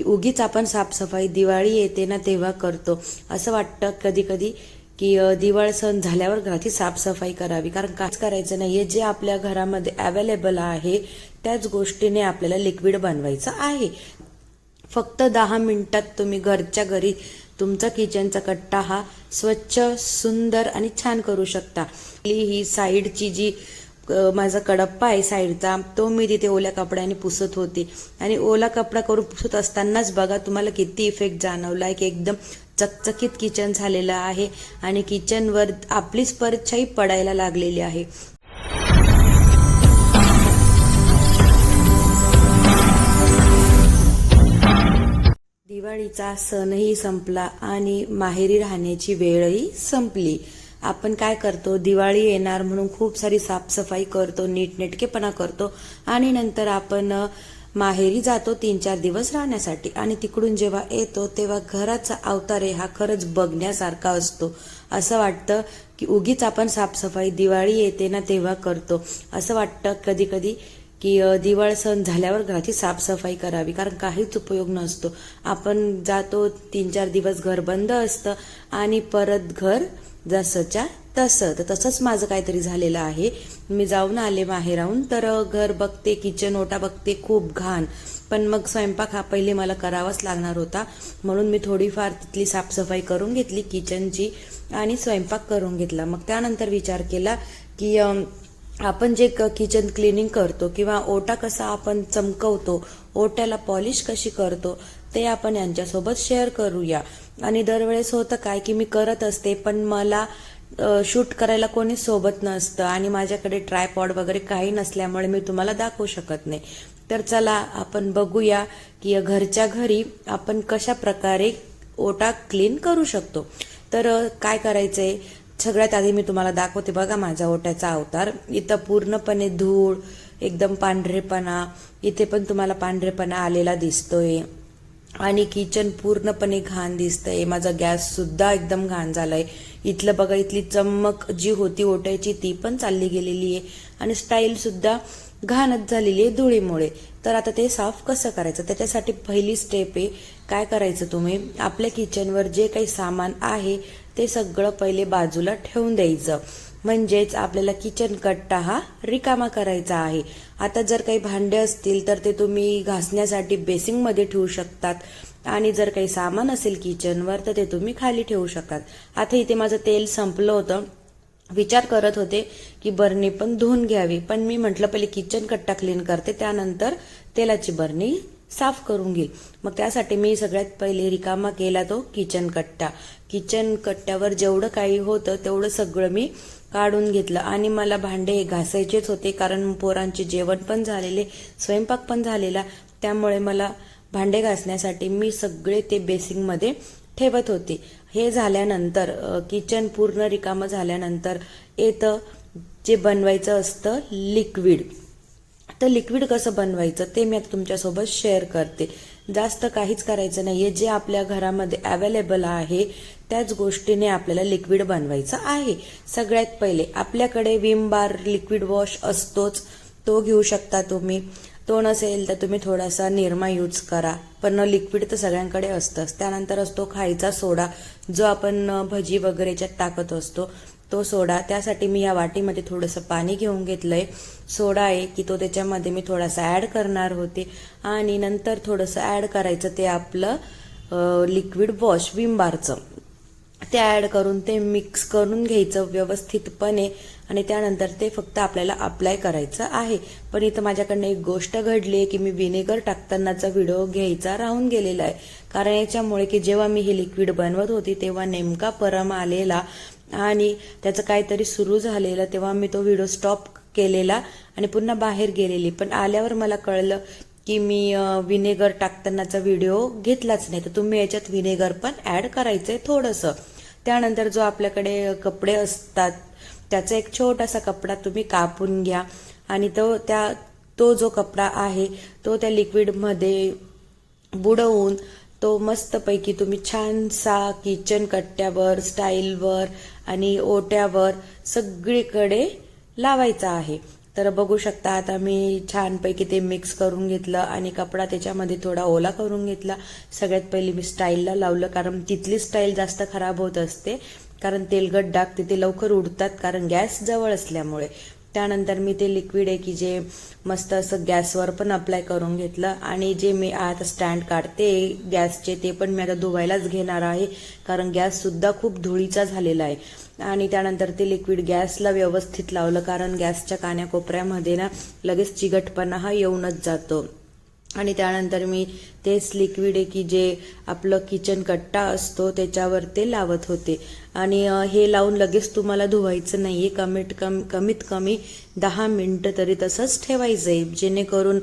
की उगीच आपण साफसफाई दिवाळी येते ना तेव्हा करतो. असं वाटतं कधी कधी की दिवाळ सण झाल्यावर घराची साफसफाई करावी. कारण काच करायचं नाही हे जे आपल्या घरामध्ये अवेलेबल आहे त्याच गोष्टीने आपल्याला लिक्विड बनवायचं आहे. फक्त दहा मिनिटात तुम्ही घरच्या घरी तुमचा किचनचा कट्टा हा स्वच्छ सुंदर आणि छान करू शकता. ही साईडची जी माझा कडप्पा आहे साईडचा तो मी तिथे ओल्या कपड्याने पुसत होते. आणि ओला कपडा करून पुसत असतानाच बघा तुम्हाला किती इफेक्ट जाणवला. की एकदम चकचकीत किचन झालेलं आहे आणि किचनवर आपलीच परछाई पडायला लागलेली आहे. दिवाळीचा सणही संपला आणि माहेरी राहण्याची वेळही संपली. आपण काय करतो? दिवाळी येणार म्हणून खूप सारी साफसफाई करतो नीटनेटकेपणा करतो आणि नंतर आपण माहेरी जातो तीन चार दिवस राहण्यासाठी. आणि तिकडून जेव्हा येतो तेव्हा घराचा अवतारे हा खरंच बघण्यासारखा असतो. असं वाटतं की उगीच आपण साफसफाई दिवाळी येते ना तेव्हा करतो. असं वाटतं कधी कधी की दिवाळ सण झाल्यावर घराची साफसफाई करावी कारण काहीच उपयोग नसतो. आपण जातो तीन चार दिवस घर बंद असतं आणि परत घर जसंच्या तसं. तर तसंच माझं काहीतरी झालेलं आहे. मी जाऊन आले माहेराहून तर घर बघते किचन ओटा बघते खूप घाण. पण मग स्वयंपाक हा पहिले मला करावाच लागणार होता. म्हणून मी थोडीफार तिथली साफसफाई करून घेतली किचनची आणि स्वयंपाक करून घेतला. मग त्यानंतर विचार केला की आपण जे क- किचन क्लिनिंग करतो किंवा ओटा कसा आपण चमकवतो ओट्याला पॉलिश कशी करतो ते आपण यांच्यासोबत शेअर करूया. आणि दरवेळेस होतं काय की मी करत असते पण मला शूट करायला कोणी सोबत नसतं आणि माझ्याकडे ट्रायपॉड वगैरे काही नसल्यामुळे मी तुम्हाला दाखवू शकत नाही. तर चला आपण बघूया की घरच्या घरी आपण कशा प्रकारे ओटा क्लीन करू शकतो. तर काय काय करायचंय? सगळ्यात आधी मी तुम्हाला दाखवते बघा माझ्या ओट्याचा अवतार. इथं पूर्णपणे धूळ एकदम पांढरेपणा. इथे पण तुम्हाला पांढरेपणा आलेला दिसतोय. आणि किचन पूर्णपणे घाण दिसतंय. माझा गॅस सुद्धा एकदम घाण झालाय. इथलं बघा इथली चमक जी होती ओटायची ती पण चालली गेलेली आहे. आणि स्टाईल सुद्धा घाणच झालेली आहे धुळीमुळे. तर आता ते साफ कसं करायचं? त्याच्यासाठी पहिली स्टेप आहे काय करायचं तुम्ही? आपल्या किचनवर जे काही सामान आहे ते सगळं पहिले बाजूला ठेवून द्यायचं. म्हणजेच आपल्याला किचन कट्टा हा रिकामा करायचा आहे. आता जर काही भांडे असतील तर ते तुम्ही घासण्यासाठी बेसिंगमध्ये ठेवू शकतात. आणि जर काही सामान असेल किचनवर तर ते तुम्ही खाली ठेवू शकतात. आता इथे माझं तेल संपलं होतं. विचार करत होते की बरणी पण धुवून घ्यावी. पण मी म्हटलं पहिले किचन कट्टा क्लीन करते. त्यानंतर तेलाची बरणी साफ करून घेईल. मग त्यासाठी मी सगळ्यात पहिले रिकामा केला तो किचन कट्टा किचन कट्ट्यावर जेवढं काही होतं तेवढं सगळं मी काढून घेतलं. आणि मला भांडे घासायचेच होते कारण पोरांचे जेवण पण झालेले स्वयंपाक पण झालेला. त्यामुळे मला भांडे घासण्यासाठी मी सगळे ते बेसिंगमध्ये ठेवत होते. हे झाल्यानंतर किचन पूर्ण रिकामं झाल्यानंतर येतं जे बनवायचं असतं लिक्विड तर लिक्विड कसं बनवायचं ते मी आता तुमच्यासोबत शेअर करते. जास्त काहीच करायचं नाहीये. जे आपल्या घरामध्ये अवेलेबल आहे त्याच गोष्टीने आपल्याला लिक्विड बनवायचं आहे. सगळ्यात पहिले आपल्याकडे विम बार लिक्विड वॉश असतोच. तो घेऊ शकता तुम्ही. तो नसेल तर तुम्ही थोडासा निरमा यूज करा. पण लिक्विड तर सगळ्यांकडे असतंच. त्यानंतर असतो खायचा सोडा जो आपण भजी वगैरेच्यात टाकत असतो. तो सोडा. त्यासाठी मी या वाटीमध्ये थोडंसं पाणी घेऊन घेतलंय. सोडा आहे की तो त्याच्यामध्ये मी थोडासा ॲड करणार होते. आणि नंतर थोडंसं ॲड करायचं ते आपलं लिक्विड वॉश विम बारचं ते ॲड करून ते मिक्स करून घ्यायचं व्यवस्थितपणे. आणि त्यानंतर ते फक्त आपल्याला अप्लाय करायचं आहे. पण इथं माझ्याकडनं एक गोष्ट घडली आहे की मी विनेगर टाकतानाचा व्हिडिओ घ्यायचा राहून गेलेला आहे. कारण याच्यामुळे की जेव्हा मी हे लिक्विड बनवत होती तेव्हा नेमका परम आलेला आणि त्याचं काहीतरी सुरू झालेलं तेव्हा मी तो व्हिडिओ स्टॉप केलेला आणि पुन्हा बाहेर गेलेली. पण आल्यावर मला कळलं की मी विनेगर टाकतानाचा व्हिडिओ घेतलाच नाही. तर तुम्ही याच्यात विनेगर पण ॲड करायचं आहे थोडंसं. त्यानंतर जो आपल्याकडे कपडे असतात त्याचा एक छोटासा कपडा तुम्ही कापून घ्या. आणि तो त्या तो जो कपडा आहे तो त्या लिक्विडमध्ये बुडवून तो मस्तपैकी तुम्ही छानसा किचन कट्ट्यावर स्टाईलवर आणि ओट्यावर सगळीकडे लावायचा आहे. तर बघू शकता आता मी छानपैकी ते मिक्स करून घेतलं आणि कपडा त्याच्यामध्ये थोडा ओला करून घेतला. सगळ्यात पहिले मी स्टाईलला लावलं कारण तिथली स्टाईल जास्त खराब होत असते. कारण तेलगट डाग तिथे लवकर उडतात कारण गॅस जवळ असल्यामुळे. त्यानंतर मी ते लिक्विड आहे की जे मस्त असं गॅसवर पण अप्लाय करून घेतलं. आणि जे मी आता स्टँड काढते गॅसचे ते पण मी आता धुवायलाच घेणार आहे. कारण गॅससुद्धा खूप धुळीचा झालेला आहे. आणि त्यानंतर ते लिक्विड गॅसला व्यवस्थित लावलं. कारण गॅसच्या कान्याकोपऱ्यामध्ये ना लगेच चिकटपणा हा येऊनच जातो. आणि त्यानंतर मी तेच लिक्विड आहे की जे आपलं किचन कट्टा असतो त्याच्यावर ते लावत होते. आणि हे लावून लगेच तुम्हाला धुवायचं नाही आहे कमीत कम कमीत कमी दहा मिनटं तरी तसंच ठेवायचं आहे जेणेकरून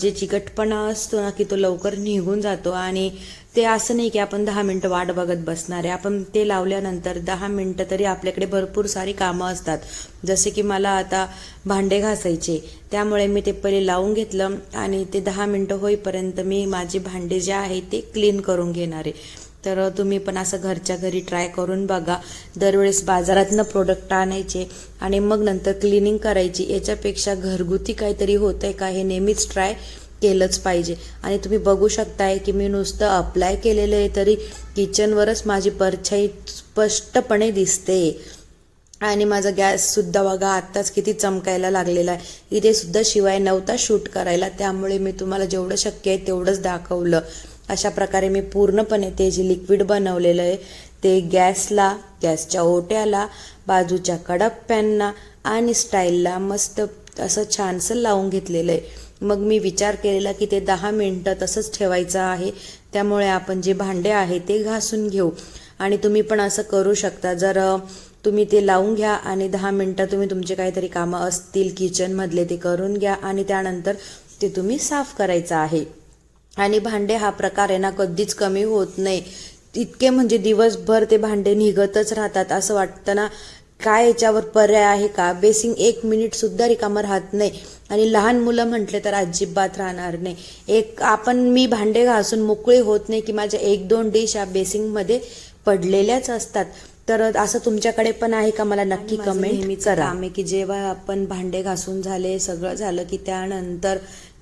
जे चिकटपणा असतो ना की तो लवकर निघून जातो. आणि ते असं नाही की आपण दहा मिनटं वाट बघत बसणार आहे. आपण ते लावल्यानंतर दहा मिनटं तरी आपल्याकडे भरपूर सारी कामं असतात. जसे की मला आता भांडे घासायचे त्यामुळे मी ते पहिले लावून घेतलं आणि ते दहा मिनटं होईपर्यंत मी माझे भांडे जे आहे ते क्लीन करून घेणार आहे. तर तुम्ही पण असं घरच्या घरी ट्राय करून बघा. दरवेळेस बाजारातनं प्रोडक्ट आणायचे आणि मग नंतर क्लिनिंग करायची. याच्यापेक्षा घरगुती काहीतरी होतंय का हे नेहमीच ट्राय केलंच पाहिजे. आणि तुम्ही बघू शकताय की मी नुसतं अप्लाय केलेलं आहे तरी किचनवरच माझी परछाई स्पष्टपणे दिसते. आणि माझा गॅससुद्धा बघा आत्ताच किती चमकायला लागलेला आहे. इथे सुद्धा शिवाय नव्हता शूट करायला. त्यामुळे मी तुम्हाला जेवढं शक्य आहे तेवढंच दाखवलं. अशा प्रकारे मी पूर्णपणे ते जे लिक्विड बनवलेलं आहे ते गॅसला गॅसच्या ओट्याला बाजूच्या कडप्प्यांना आणि स्टाईलला मस्त असं छानसं लावून घेतलेलं आहे. मग मी विचार केलेला की ते दहा मिनटं तसंच ठेवायचं आहे. त्यामुळे आपण जे भांडे आहे ते घासून घेऊ. आणि तुम्ही पण असं करू शकता. जर तुम्ही ते लावून घ्या आणि दहा मिनटं तुम्ही तुमचे काहीतरी कामं असतील किचनमधले ते करून घ्या आणि त्यानंतर ते तुम्ही साफ करायचं आहे. आणि भांडे हा प्रकार आहे ना कधीच कमी होत नाही. इतके म्हणजे दिवसभर ते भांडे निघतच राहतात. असं वाटतं ना काय याच्यावर पर्याय आहे का? बेसिंग एक मिनिट सुद्धा रिकामं राहत नाही. आणि लहान मुलं म्हटले तर अजिबात राहणार नाही. एक आपण मी भांडे घासून मोकळे होत नाही की माझ्या एक दोन डिश या बेसिंगमध्ये पडलेल्याच असतात. तर असं तुमच्याकडे पण आहे का? मला नक्की कमेंट करा. आम्ही की जेव्हा आपण भांडे घासून झाले सगळं झालं की त्यानंतर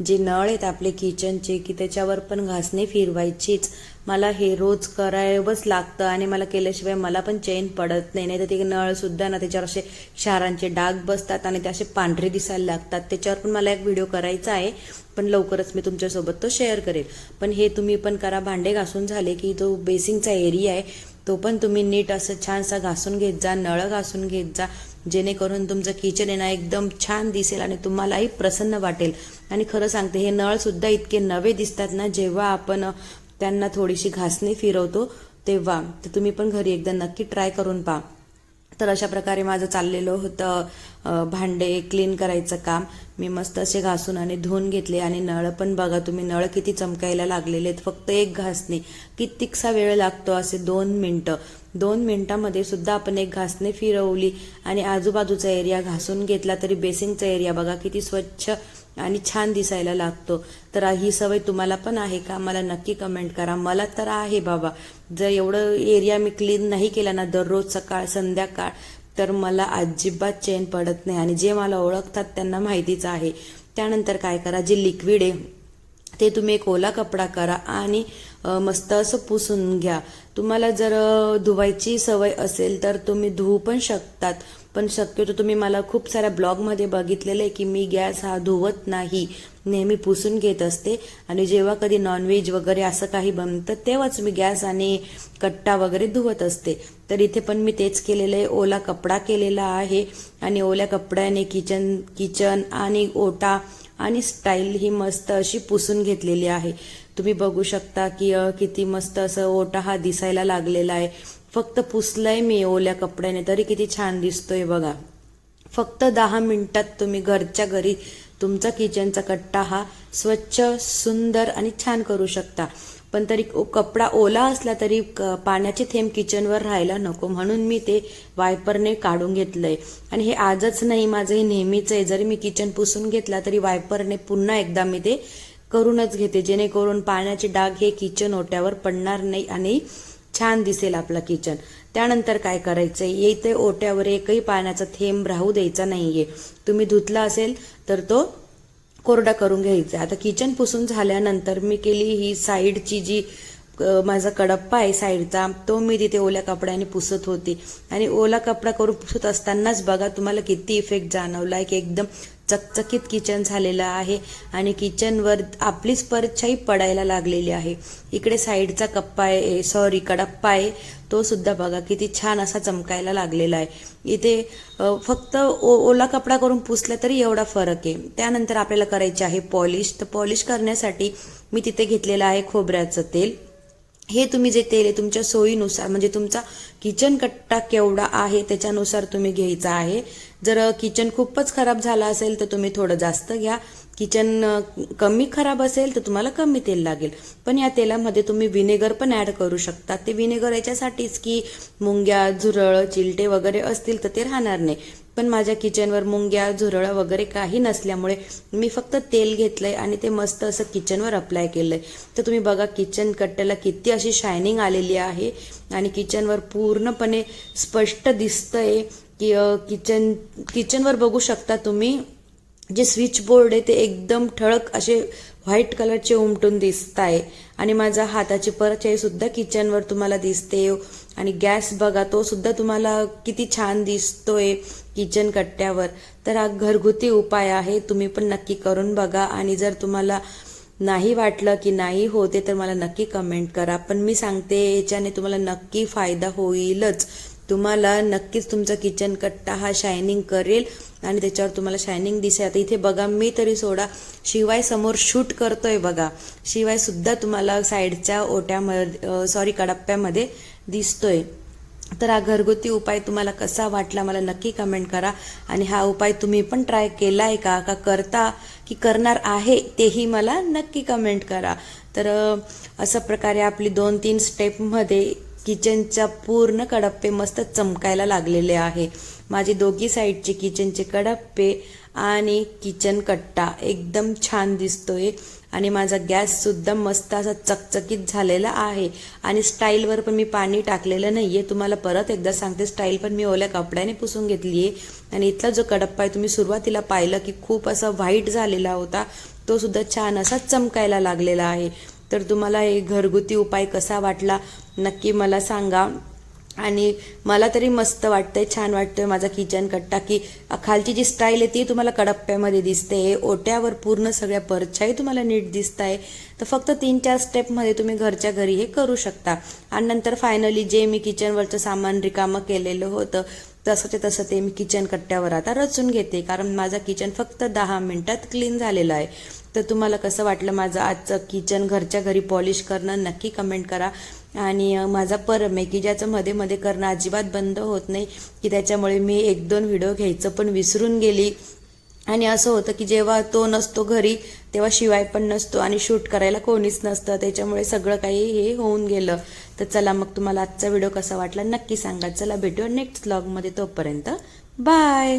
जे नळ आहेत आपले किचनचे की त्याच्यावर पण घासणे फिरवायचीच. मला हे रोज करावंच लागतं आणि मला केल्याशिवाय मला पण चैन पडत नाही. नाही तर ते नळ सुद्धा ना त्याच्यावर असे क्षारांचे डाग बसतात आणि ते असे पांढरे दिसायला लागतात. त्याच्यावर पण मला एक व्हिडिओ करायचा आहे पण लवकरच मी तुमच्यासोबत तो शेअर करेल. पण हे तुम्ही पण करा. भांडे घासून झाले की जो बेसिंगचा एरिया आहे तो पण तुम्ही नीट असं छानसा घासून घेत जा नळ घासून घेत जा. जेणेकरून तुमचं किचन आहे ना एकदम छान दिसेल आणि तुम्हालाही प्रसन्न वाटेल. आणि खरं सांगते हे नळ सुद्धा इतके नवे दिसतात ना जेव्हा आपण त्यांना थोडीशी घासणी फिरवतो तेव्हा तर तुम्ही पण घरी एकदा नक्की ट्राय करून पहा. तर अशा प्रकारे माझं चाललेलं होतं भांडे क्लीन करायचं काम. मी मस्त असे घासून आणि धुवून घेतले आणि नळ पण बघा तुम्ही नळ किती चमकायला लागलेले आहेत. फक्त एक घासणी. कित्येकसा वेळ लागतो असे दोन मिनटं. दोन मिनटामध्ये सुद्धा आपण एक घासणी फिरवली आणि आजूबाजूचा एरिया घासून घेतला तरी बेसिंगचा एरिया बघा किती स्वच्छ आणि छान दिसायला लागतो. तर ही सवय तुम्हाला पण आहे का? मला नक्की कमेंट करा. मला तर आहे बाबा. जर एवढं एरिया मी क्लीन नाही केला ना दररोज सकाळ संध्याकाळ तर मला अजिबात चेन पडत नाही. आणि जे मला ओळखतात त्यांना माहितीच आहे. त्यानंतर काय करा? जे लिक्विड आहे ते तुम्ही एक ओला कपडा करा आणि मस्त असं पुसून घ्या. तुम्हाला जर धुवायची सवय असेल तर तुम्ही धुवू पण शकतात. पण शक्यतो तुम्ही मला खूप साऱ्या ब्लॉगमध्ये बघितलेलं आहे की मी गॅस हा धुवत नाही नेहमी पुसून घेत असते. आणि जेव्हा कधी नॉनव्हेज वगैरे असं काही बनतं तेव्हाच मी गॅस आणि कट्टा वगैरे धुवत असते. तर इथे पण मी तेच केलेलं आहे. ओला कपडा केलेला आहे आणि ओल्या कपड्याने किचन किचन आणि ओटा आणि स्टाईल ही मस्त अशी पुसून घेतलेली आहे. तुम्ही बघू शकता की किती मस्त असं ओटा हा दिसायला लागलेला आहे. फक्त पुसलंय मी ओल्या कपड्याने तरी किती छान दिसतोय बघा. फक्त दहा मिनिटात तुम्ही घरच्या घरी तुमचा किचनचा कट्टा हा स्वच्छ सुंदर आणि छान करू शकता. पण तरी कपडा ओला असला तरी क- पाण्याचे थेंब किचनवर राहायला नको. म्हणून मी ते वायपरने काढून घेतलंय. आणि हे आजच नाही माझं हे नेहमीच आहे. जरी मी किचन पुसून घेतला तरी वायपरने पुन्हा एकदा मी ते करूनच घेते. जेणेकरून पाण्याचे डाग हे किचन ओट्यावर पडणार नाही आणि छान दिसेल आपलं किचन त्यानंतर काय करायचं आहे येथे ओट्यावर एकही पाण्याचा थेंब राहू द्यायचा नाहीये. तुम्ही धुतला असेल तर तो कोरडा करून घ्यायचा. आता किचन पुसून झाल्यानंतर मी केली ही साईडची जी माझा कडप्पा आहे साईडचा तो मी तिथे ओल्या कपड्याने पुसत होती. आणि ओला कपडा करून पुसत असतानाच बघा तुम्हाला किती इफेक्ट जाणवला. की एकदम चकचकीत किचन झालेलं आहे आणि किचनवर आपलीच परछाई पडायला लागलेली आहे. इकडे साईडचा कप्पा आहे सॉरी कडप्पा आहे. तो सुद्धा बघा किती छान असा चमकायला लागलेला आहे. इथे फक्त ओ ओला कपडा करून पुसला तरी एवढा फरक आहे. त्यानंतर आपल्याला करायचे आहे पॉलिश तर पॉलिश करण्यासाठी मी तिथे घेतलेलं आहे खोबऱ्याचं तेल. हे तुम्ही जे तेल आहे तुमच्या सोयीनुसार म्हणजे तुमचा किचन कट्टा केवढा आहे त्याच्यानुसार तुम्ही घ्यायचा आहे. जर किचन खूपच खराब झाला असेल तर तुम्ही थोडं जास्त घ्या. किचन कमी खराब असेल तर तुम्हाला कमी तेल लागेल. पण या तेलामध्ये तुम्ही विनेगर पण ॲड करू शकता. ते विनेगर याच्यासाठीच की मुंग्या झुरळ चिलटे वगैरे असतील तर ते राहणार नाही. पण माझ्या किचनवर मुंग्या झुरळ वगैरे काही नसल्यामुळे मी फक्त तेल घेतलंय आणि ते मस्त असं किचनवर अप्लाय केलंय. तर तुम्ही बघा किचन कट्ट्याला किती अशी शायनिंग आलेली आहे आणि किचनवर पूर्णपणे स्पष्ट दिसतंय. की किचन किचनवर बघू शकता तुम्ही. जे स्विच बोर्ड आहे ते एकदम ठळक असे व्हाईट कलरचे उमटून दिसत आहे. आणि माझा हाताची परचाईसुद्धा किचनवर तुम्हाला दिसते. आणि गॅस बघा तो सुद्धा तुम्हाला किती छान दिसतोय किचन कट्ट्यावर. तर हा घरगुती उपाय आहे तुम्ही पण नक्की करून बघा. आणि जर तुम्हाला नाही वाटलं की नाही होते तर मला नक्की कमेंट करा. पण मी सांगते याच्याने तुम्हाला नक्की फायदा होईलच. तुम्हाला नक्कीच तुमचा किचन कट्टा हा शायनिंग करेल आणि त्याच्यावर तुम्हाला शायनिंग दिसेल. आता इथे बघा मी तरी सोडा शिवाय समोर शूट करतोय बघा. शिवाय सुद्धा तुम्हाला साईडच्या ओट्यामध्ये सॉरी कडप्प्यामध्ये दिसतोय. तर हा घरगुती उपाय तुम्हाला कसा वाटला मला नक्की कमेंट करा. आणि हा उपाय तुम्ही पण ट्राय केलाय का? का करता की करणार आहे तेही मला नक्की कमेंट करा. तर अशा प्रकारे आपली दोन तीन स्टेपमध्ये किचनच्या पूर्ण कडप्पे मस्त चमकायला लागलेले आहे. माझी दोघी साईडचे किचनचे कडप्पे आणि किचन कट्टा एकदम छान दिसतोय. आणि माझा गॅससुद्धा मस्त असा चकचकीत झालेला आहे. आणि स्टाईलवर पण मी पाणी टाकलेलं नाही आहे तुम्हाला परत एकदा सांगते स्टाईल पण मी ओल्या कपड्याने पुसून घेतली आहे आणि इथला जो कडप्पा आहे तुम्ही सुरुवातीला पाहिलं की खूप असा व्हाईट झालेला होता. तो सुद्धा छान असा चमकायला लागलेला आहे. तर तुम्हाला हे घरगुती उपाय कसा वाटला? नक्की मला सांगा. आणि मला तरी मस्त वाटतंय छान वाटतंय माझा किचन कट्टा की खालची जी स्टाईल आहे ती तुम्हाला कडप्प्यामध्ये दिसते. ओट्यावर पूर्ण सगळ्या परछाई तुम्हाला नीट दिसत आहे तर फक्त तीन चार स्टेपमध्ये तुम्ही घरच्या घरी हे करू शकता. आणि नंतर फायनली जे मी किचनवरचं सामान रिकामं केलेलं होतं तसंच्या तसं ते मी किचन कट्ट्यावर आता रचून घेते. कारण माझा किचन फक्त दहा मिनिटात क्लीन झालेलं आहे. तर तुम्हाला कसं वाटलं माझं आजचं किचन घरच्या घरी पॉलिश करणं? नक्की कमेंट करा. आणि माझा परम आहे की ज्याचं मध्ये मध्ये करणं अजिबात बंद होत नाही की त्याच्यामुळे मी एक दोन व्हिडिओ घ्यायचं पण विसरून गेली. आणि असं होतं की जेव्हा तो नसतो घरी तेव्हा शिवाय पण नसतो आणि शूट करायला कोणीच नसतं. त्याच्यामुळे सगळं काही हे होऊन गेलं. तर चला मग तुम्हाला आजचा व्हिडिओ कसा वाटला नक्की सांगा. चला भेटूया नेक्स्ट ब्लॉगमध्ये तोपर्यंत बाय